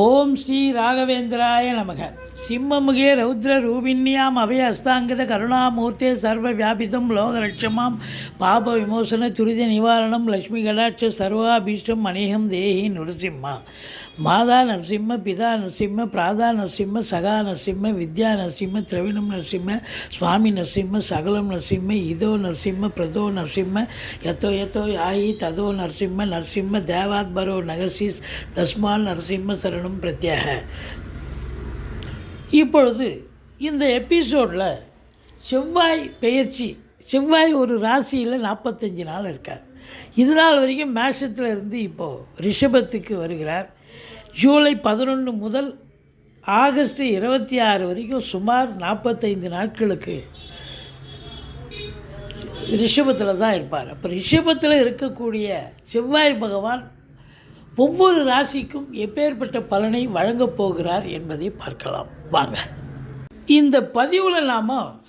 ஓம் ஸ்ரீ ராகவேந்திராய நமக. சிம்மமுகே ரௌத்ர ரூபிண்யாம் அபய அஸ்தாங்கத கருணாமூர்த்தே சர்வ வியாபிதம் லோகலட்சமாம் பாப விமோசன துரித நிவாரணம் லக்ஷ்மி கடாட்ச சர்வாபீஷ்டம் அநேகம் தேஹி நரசிம்மா. மாதா நரசிம்ம பிதா நரசிம்ம பிராதா நரசிம்ம சகா நரசிம்ம வித்யா நரசிம்ம திரவிணம் நரசிம்ம சுவாமி நரசிம்ம சகலம் நரசிம்ம இதோ நரசிம்ம பிரதோ நரசிம்ம யத்தோ யத்தோ யாயி ததோ நரசிம்ம நரசிம்ம தேவாத்பரோ நகசி தஸ்மால் நரசிம்ம சரண சரணம் பிரத்யாக. இப்பொழுது இந்த எபிசோடில் செவ்வாய் பெயர்ச்சி செவ்வாய் ஒரு ராசியில் நாற்பத்தஞ்சு நாள் இருக்கார். இது நாள் வரைக்கும் மேஷத்தில் இருந்து இப்போது ரிஷபத்துக்கு வருகிறார். ஜூலை பதினொன்று முதல் ஆகஸ்ட் இருபத்தி ஆறு வரைக்கும் சுமார் நாற்பத்தைந்து நாட்களுக்கு ரிஷபத்தில் தான் இருப்பார். அப்போ ரிஷபத்தில் இருக்கக்கூடிய செவ்வாய் பகவான் ஒவ்வொரு ராசிக்கும் எப்பேற்பட்ட பலனை வழங்கப் போகிறார் என்பதை பார்க்கலாம். வாங்க. இந்த பதிவில் நாம்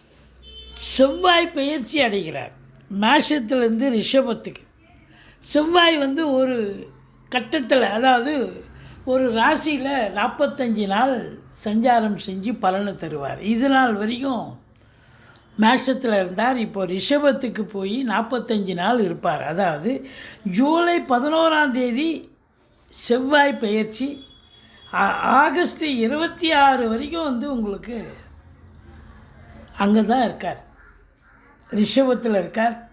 செவ்வாய் பயிற்சி அடைகிறார். மேஷத்துலேருந்து ரிஷபத்துக்கு. செவ்வாய் வந்து ஒரு கட்டத்தில் அதாவது ஒரு ராசியில் நாற்பத்தஞ்சு நாள் சஞ்சாரம் செஞ்சு பலனை தருவார். இது நாள் வரைக்கும் மேஷத்தில் இருந்தார். இப்போ ரிஷபத்துக்கு போய் நாற்பத்தஞ்சு நாள் இருப்பார். அதாவது ஜூலை பதினோராம் தேதி செவ்வாய் பயிற்சி ஆ- ஆகஸ்ட் இருபத்தி ஆறு வரைக்கும் வந்து உங்களுக்கு அங்கே தான் இருக்கார். ரிஷபத்தில் இருக்கார்.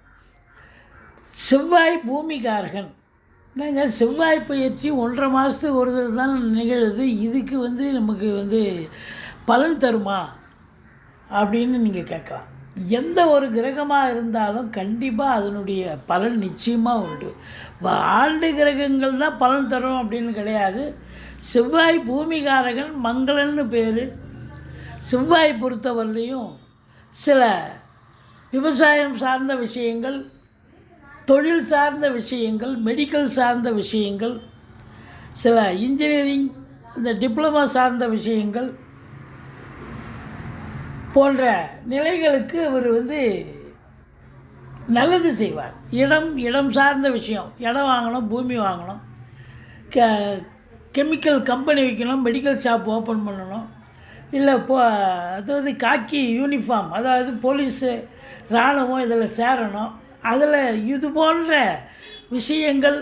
செவ்வாய் பூமிகாரகன். என்னங்க செவ்வாய் பயிற்சி ஒன்றரை மாதத்துக்கு ஒரு தடவை தான் நிகழுது. இதுக்கு வந்து நமக்கு வந்து பலன் தருமா அப்படின்னு நீங்கள் கேட்கலாம். எந்த ஒரு கிரகமாக இருந்தாலும் கண்டிப்பாக அதனுடைய பலன் நிச்சயமாக உண்டு. ஆண்டு கிரகங்கள் தான் பலன் தரும் அப்படின்னு கிடையாது. செவ்வாய் பூமிகாரகன் மங்களன்னு பேர். செவ்வாய் பொறுத்தவரையிலையும் சில விவசாயம் சார்ந்த விஷயங்கள் தொழில் சார்ந்த விஷயங்கள் மெடிக்கல் சார்ந்த விஷயங்கள் சில இன்ஜினியரிங் இந்த டிப்ளமா சார்ந்த விஷயங்கள் போன்ற நிலைகளுக்கு அவர் வந்து நல்லது செய்வார். இடம் இடம் சார்ந்த விஷயம். இடம் வாங்கணும் பூமி வாங்கணும். க கெமிக்கல் கம்பெனி வைக்கணும் மெடிக்கல் ஷாப் ஓப்பன் பண்ணணும். இல்லை இப்போ அதாவது காக்கி யூனிஃபார்ம் அதாவது போலீஸு இராணுவம் இதில் சேரணும். அதில் இது போன்ற விஷயங்கள்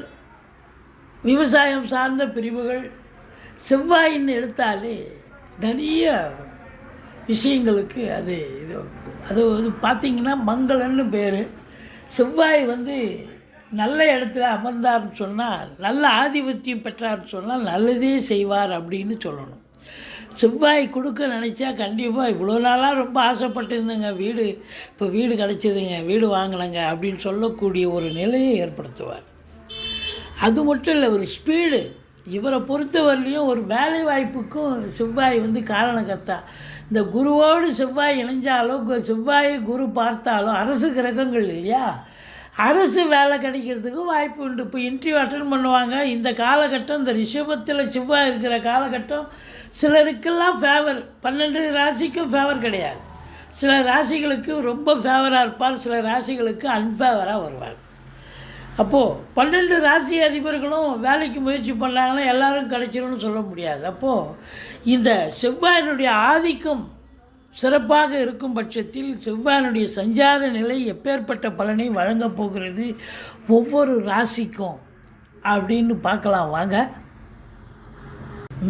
விவசாயம் சார்ந்த பிரிவுகள் செவ்வாயின்னு எடுத்தாலே நிறைய விஷயங்களுக்கு அது இது அது வந்து பார்த்திங்கன்னா மங்களன்னு பேர். செவ்வாய் வந்து நல்ல இடத்துல அமர்ந்தார்னு சொன்னால் நல்ல ஆதிபத்தியம் பெற்றார்னு சொன்னால் நல்லதே செய்வார் அப்படின்னு சொல்லணும். செவ்வாய் கொடுக்க நினச்சா கண்டிப்பாக இவ்வளோ நாளாக ரொம்ப ஆசைப்பட்டிருந்தேங்க வீடு. இப்போ வீடு கிடச்சிதுங்க வீடு வாங்கினங்க அப்படின்னு சொல்லக்கூடிய ஒரு நிலையை ஏற்படுத்துவார். அது மட்டும் இல்லை ஒரு ஸ்பீடு இவரை பொறுத்தவரையிலையும் ஒரு வேலை வாய்ப்புக்கும் செவ்வாய் வந்து காரணக்கர்த்தா இந்த குருவோடு செவ்வாய் இணைஞ்சாலோ கு- குரு பார்த்தாலோ அரசு கிரகங்கள் இல்லையா? அரசு வேலை கிடைக்கிறதுக்கும் வாய்ப்பு உண்டு. இப்போ இன்டர்வியூ அட்டன் பண்ணுவாங்க. இந்த காலகட்டம் இந்த ரிஷபத்தில் செவ்வாய் இருக்கிற காலகட்டம் சிலருக்கெல்லாம் ஃபேவர் பன்னெண்டு ராசிக்கும் ஃபேவர் கிடையாது. சில ராசிகளுக்கு ரொம்ப ஃபேவராக இருப்பார் சில ராசிகளுக்கு அன்ஃபேவராக வருவார். அப்போது பன்னெண்டு ராசி அதிபர்களும் வேலைக்கு முயற்சி பண்ணாங்கன்னா எல்லாரும் கிடைச்சிரும்னு சொல்ல முடியாது. அப்போது இந்த செவ்வாயினுடைய ஆதிக்கம் சிறப்பாக இருக்கும் பட்சத்தில் செவ்வாயினுடைய சஞ்சார நிலை எப்பேற்பட்ட பலனை வழங்கப் போகிறது ஒவ்வொரு ராசிக்கும் அப்படின்னு பார்க்கலாம் வாங்க.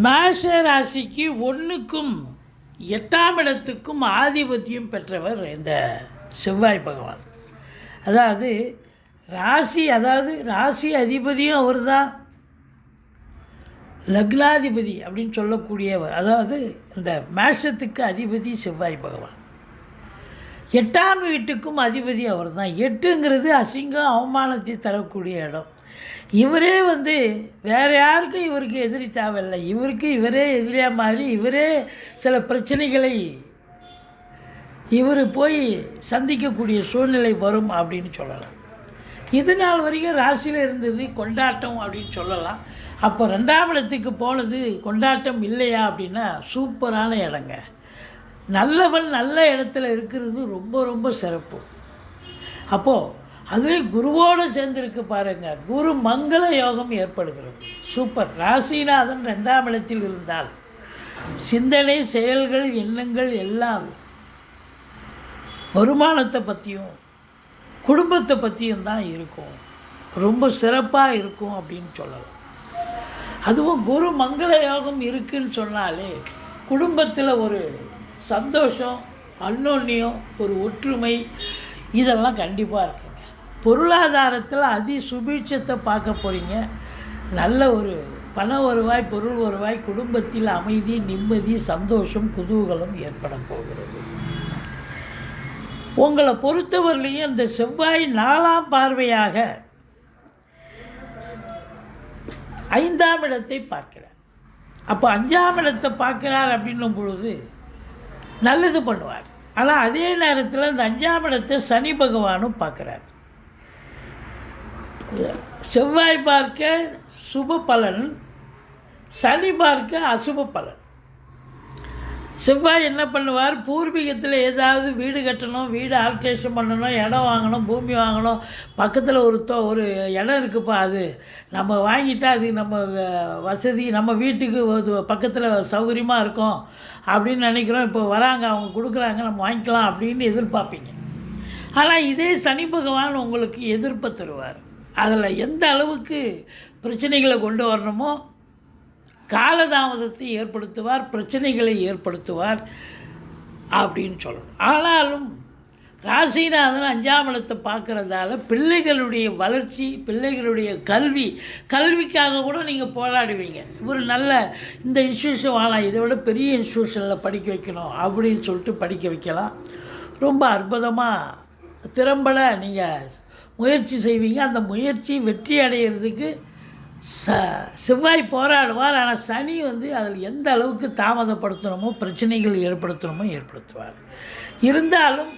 மேஷ ராசிக்கு ஒன்றுக்கும் எட்டாம் இடத்துக்கும் ஆதிபத்தியம் பெற்றவர் இந்த செவ்வாய் பகவான். அதாவது ராசி அதாவது ராசி அதிபதியும் அவர் தான் லக்னாதிபதி அப்படின்னு சொல்லக்கூடியவர். அதாவது இந்த மேஷத்துக்கு அதிபதி செவ்வாய் பகவான். எட்டாம் வீட்டுக்கும் அதிபதி அவர் தான் எட்டுங்கிறது அசிங்கம் அவமானத்தை தரக்கூடிய இடம். இவரே வந்து வேறு யாருக்கும் இவருக்கு எதிரி தேவையில்லை. இவருக்கு இவரே எதிரியாக மாறி இவரே சில பிரச்சனைகளை இவர் போய் சந்திக்கக்கூடிய சூழ்நிலை வரும் அப்படின்னு சொல்லலாம். இது நாள் வரைக்கும் ராசியில் இருந்தது கொண்டாட்டம் அப்படின்னு சொல்லலாம். அப்போ ரெண்டாம் இடத்துக்கு போனது கொண்டாட்டம் இல்லையா அப்படின்னா சூப்பரான இடங்க. நல்லவன் நல்ல இடத்துல இருக்கிறது ரொம்ப ரொம்ப சிறப்பு. அப்போது அதுவே குருவோடு சேர்ந்துருக்கு பாருங்கள் குரு மங்கள யோகம் ஏற்படுகிறது. சூப்பர். ராசிநாதன் ரெண்டாம் இடத்தில் இருந்தால் சிந்தனை செயல்கள் எண்ணங்கள் எல்லாம் வருமானத்தை பற்றியும் குடும்பத்தை பற்றியும் தான் இருக்கும். ரொம்ப சிறப்பாக இருக்கும் அப்படின்னு சொல்லலாம். அதுவும் குரு மங்கள யோகம் இருக்குன்னு சொன்னாலே குடும்பத்தில் ஒரு சந்தோஷம் அன்னோன்யம் ஒரு ஒற்றுமை இதெல்லாம் கண்டிப்பாக இருக்குங்க. பொருளாதாரத்தில் அதி சுபீட்சத்தை பார்க்க போகிறீங்க நல்ல ஒரு பண வருவாய் பொருள் வருவாய் குடும்பத்தில் அமைதி நிம்மதி சந்தோஷம் குதூகலம் ஏற்பட போகிறது. உங்களை பொறுத்தவரையிலையும் இந்த செவ்வாய் நாலாம் பார்வையாக ஐந்தாம் இடத்தை பார்க்கிறார். அப்போ அஞ்சாம் இடத்தை பார்க்கிறார் அப்படின்னும் பொழுது நல்லது பண்ணுவார். ஆனால் அதே நேரத்தில் இந்த அஞ்சாம் இடத்தை சனி பகவானும் பார்க்குறார். செவ்வாய் பார்க்க சுப பலன் சனி பார்க்க அசுப பலன். செவ்வாய் என்ன பண்ணுவார்? பூர்வீகத்தில் ஏதாவது வீடு கட்டணும் வீடு ஆல்ட்ரேஷன் பண்ணணும் இடம் வாங்கணும் பூமி வாங்கணும். பக்கத்தில் ஒரு தோ ஒரு இடம் இருக்குப்பா அது. நம்ம வாங்கிட்டால் அது நம்ம வசதி நம்ம வீட்டுக்கு ஒரு பக்கத்தில் சௌகரியமாக இருக்கும். அப்படின்னு நினைக்கிறோம். இப்போ வராங்க அவங்க கொடுக்குறாங்க நம்ம வாங்கிக்கலாம் அப்படின்னு எதிர்பார்ப்பீங்க. ஆனால் இதே சனி பகவான் உங்களுக்கு எதிர்ப்பை தருவார். அதில் எந்த அளவுக்கு பிரச்சனைகளை கொண்டு வரணுமோ காலதாமதத்தை ஏற்படுத்துவார் பிரச்சனைகளை ஏற்படுத்துவார் அப்படின்னு சொல்லணும். ஆனாலும் ராசிநாதன் அஞ்சாம் இடத்தை பார்க்குறதால பிள்ளைகளுடைய வளர்ச்சி பிள்ளைகளுடைய கல்வி கல்விக்காக கூட நீங்கள் போராடுவீங்க. ஒரு நல்ல இந்த இன்ஸ்டியூஷன் வாங்கலாம் இதை விட பெரிய இன்ஸ்டியூஷனில் படிக்க வைக்கணும் அப்படின்னு சொல்லிட்டு படிக்க வைக்கலாம். ரொம்ப அற்புதமாக திறம்பட நீங்கள் முயற்சி செய்வீங்க. அந்த முயற்சி வெற்றி அடைகிறதுக்கு ச செவ்வாய் போராடுவார் ஆனால் சனி வந்து அதில் எந்த அளவுக்கு தாமதப்படுத்தணுமோ பிரச்சனைகள் ஏற்படுத்தணுமோ ஏற்படுத்துவார். இருந்தாலும்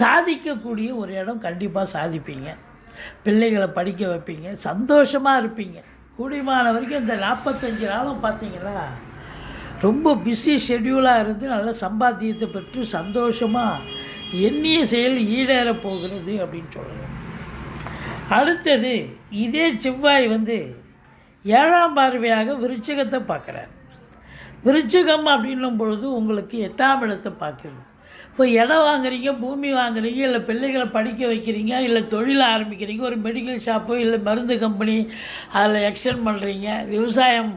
சாதிக்கக்கூடிய ஒரு இடம் கண்டிப்பாக சாதிப்பீங்க. பிள்ளைகளை படிக்க வைப்பீங்க சந்தோஷமாக இருப்பீங்க. கூடியமான வரைக்கும் இந்த நாற்பத்தஞ்சு நாளும் பார்த்தீங்கன்னா ரொம்ப பிஸி ஷெட்யூலாக இருந்து நல்ல சம்பாத்தியத்தை பெற்று சந்தோஷமாக எண்ணிய செயல் ஈடேற போகிறது அப்படின்னு சொல்லலாம் அடுத்தது இதே செவ்வாய் வந்து ஏழாம் பார்வையாக விருச்சிகத்தை பார்க்குறார். விருச்சிகம் அப்படின்னும் பொழுது உங்களுக்கு எட்டாம் இடத்தை பார்க்குது. இப்போ இடம் வாங்குறீங்க பூமி வாங்குறீங்க இல்லை பிள்ளைகளை படிக்க வைக்கிறீங்க இல்லை தொழில் ஆரம்பிக்கிறீங்க ஒரு மெடிக்கல் ஷாப்பு இல்லை மருந்து கம்பெனி அதில் எக்ஸ்டெண்ட் பண்ணுறீங்க விவசாயம்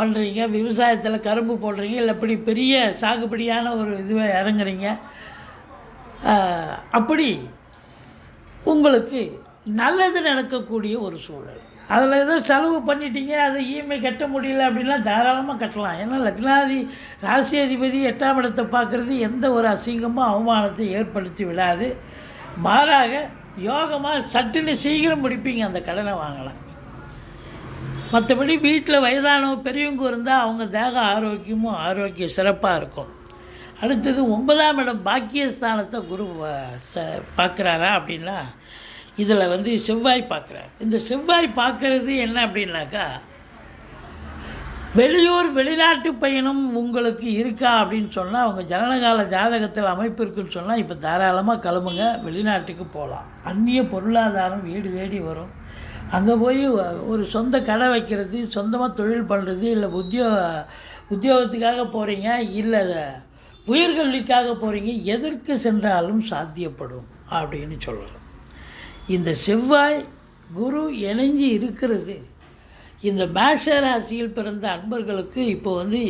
பண்ணுறீங்க விவசாயத்தில் கரும்பு போடுறீங்க இல்லை இப்படி பெரிய சாகுபடியான ஒரு இதுவை இறங்குறீங்க. அப்படி உங்களுக்கு நல்லது நடக்கக்கூடிய ஒரு சூழல். அதில் ஏதோ செலவு பண்ணிட்டீங்க அதை இஎம்ஐ கட்ட முடியல அப்படின்னா தாராளமாக கட்டலாம். ஏன்னா லக்னாதி ராசி அதிபதி எட்டாம் இடத்தை பார்க்குறது எந்த ஒரு அசிங்கமும் அவமானத்தை ஏற்படுத்தி விடாது. மாறாக யோகமாக சட்டுன்னு சீக்கிரம் முடிப்பீங்க அந்த கடனை வாங்கலாம். மற்றபடி வீட்டில் வயதானவங்க பெரியவங்க இருந்தால் அவங்க தேக ஆரோக்கியமும் ஆரோக்கியம் சிறப்பாக இருக்கும். அடுத்தது ஒன்பதாம் இடம் பாக்கியஸ்தானத்தை குரு ச பார்க்குறாரா அப்படின்னா இதில் வந்து செவ்வாய் பார்க்குறார். இந்த செவ்வாய் பார்க்குறது என்ன அப்படின்னாக்கா வெளியூர் வெளிநாட்டு பயணம் உங்களுக்கு இருக்கா அப்படின்னு சொன்னால் அவங்க ஜனனகால ஜாதகத்தில் அமைப்பு இருக்குன்னு சொன்னால் இப்போ தாராளமாக கிளம்புங்க வெளிநாட்டுக்கு போகலாம் அந்நிய பொருளாதாரம் வீடு தேடி வரும். அங்கே போய் ஒரு சொந்த கடை வைக்கிறது சொந்தமாக தொழில் பண்ணுறது இல்லை உத்தியோ உத்தியோகத்துக்காக போகிறீங்க இல்லை உயர்கல்விக்காக போகிறீங்க எதற்கு சென்றாலும் சாத்தியப்படும் அப்படின்னு சொல்லலாம் இந்த செவ்வாய் குரு இணைஞ்சு இருக்கிறது. இந்த மேஷ ராசியில் பிறந்த அன்பர்களுக்கு இப்போ வந்து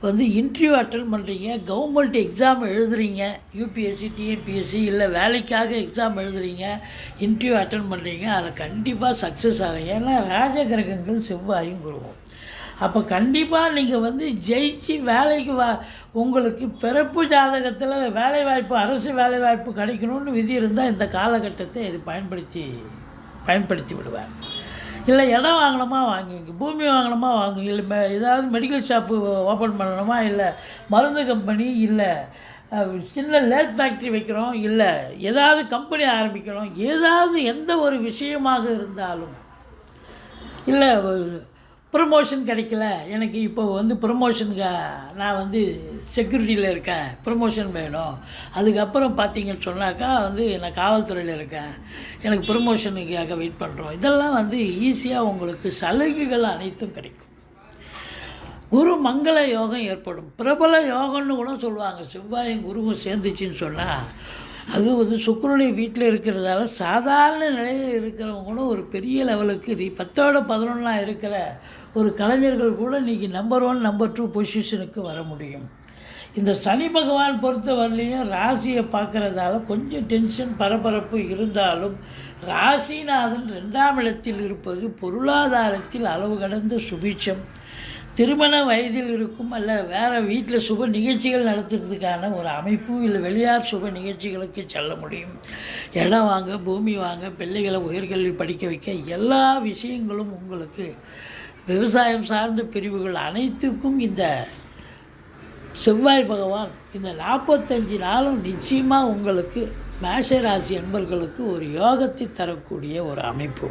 வந்து இன்டர்வியூ அட்டன் பண்ணுறீங்க கவர்மெண்ட் எக்ஸாம் எழுதுறீங்க யூபிஎஸ்சி டிஎன்பிஎஸ்சி இல்லை வேலைக்காக எக்ஸாம் எழுதுறீங்க இன்டர்வியூ அட்டன் பண்ணுறீங்க அதில் கண்டிப்பாக சக்ஸஸ் ஆகும். ஏன்னா ராஜ கிரகங்கள் செவ்வாயும் குருவும். அப்போ கண்டிப்பாக நீங்கள் வந்து ஜெயிச்சு வேலைக்கு வா உங்களுக்கு பிறப்பு ஜாதகத்தில் வேலைவாய்ப்பு அரசு வேலைவாய்ப்பு கிடைக்கணும்னு விதி இருந்தால் இந்த காலகட்டத்தை இது பயன்படுத்தி பயன்படுத்தி விடுவார். இல்லை இடம் வாங்கணுமா வாங்குவீங்க. பூமி வாங்கணுமா வாங்குவீங்க. இல்லை மே ஏதாவது மெடிக்கல் ஷாப்பு ஓப்பன் பண்ணணுமா? இல்லை மருந்து கம்பெனி இல்லை சின்ன லேத் ஃபேக்ட்ரி வைக்கிறோம். இல்லை ஏதாவது கம்பெனி ஆரம்பிக்கிறோம். ஏதாவது எந்த ஒரு விஷயமாக இருந்தாலும் இல்லை ப்ரமோஷன் கிடைக்கல. எனக்கு இப்போ வந்து ப்ரமோஷனுக்கு நான் வந்து செக்யூரிட்டியில் இருக்கேன். ப்ரமோஷன் வேணும். அதுக்கப்புறம் பார்த்தீங்கன்னு சொன்னாக்கா வந்து நான் காவல்துறையில் இருக்கேன். எனக்கு ப்ரமோஷனுக்காக வெயிட் பண்ணுறோம் இதெல்லாம் வந்து ஈஸியாக உங்களுக்கு சலுகைகள் அனைத்தும் கிடைக்கும். குரு மங்கள யோகம் ஏற்படும். பிரபல யோகம்னு கூட சொல்லுவாங்க. செவ்வாயும் குருவும் சேர்ந்துச்சின்னு சொன்னால் அது வந்து சுக்கரனுடைய வீட்டில் இருக்கிறதால சாதாரண நிலையில் இருக்கிறவங்களும் ஒரு பெரிய லெவலுக்கு பத்தோட பதினொன்றா இருக்கிற ஒரு கலைஞர்கள் கூட இன்றைக்கி நம்பர் ஒன் நம்பர் டூ பொசிஷனுக்கு வர முடியும். இந்த சனி பகவான் பொறுத்த வரலையும் ராசியை பார்க்குறதால கொஞ்சம் டென்ஷன் பரபரப்பு இருந்தாலும் ராசிநாதன் ரெண்டாம் இடத்தில் இருப்பது பொருளாதாரத்தில் அளவு கடந்த சுபீட்சம். திருமண வயதில் இருக்கும் அல்ல வேறு வீட்டில் சுப நிகழ்ச்சிகள் நடத்துறதுக்கான ஒரு அமைப்பு இல்லை வெளியார் சுப நிகழ்ச்சிகளுக்கு செல்ல முடியும். இடம் வாங்க பூமி வாங்க பிள்ளைகளை உயர்கல்வி படிக்க வைக்க எல்லா விஷயங்களும் உங்களுக்கு விவசாயம் சார்ந்த பிரிவுகள் அனைத்துக்கும் இந்த செவ்வாய் பகவான் இந்த நாற்பத்தஞ்சு நாளும் நிச்சயமாக உங்களுக்கு மேஷ ராசி என்பர்களுக்கு ஒரு யோகத்தை தரக்கூடிய ஒரு அமைப்பு.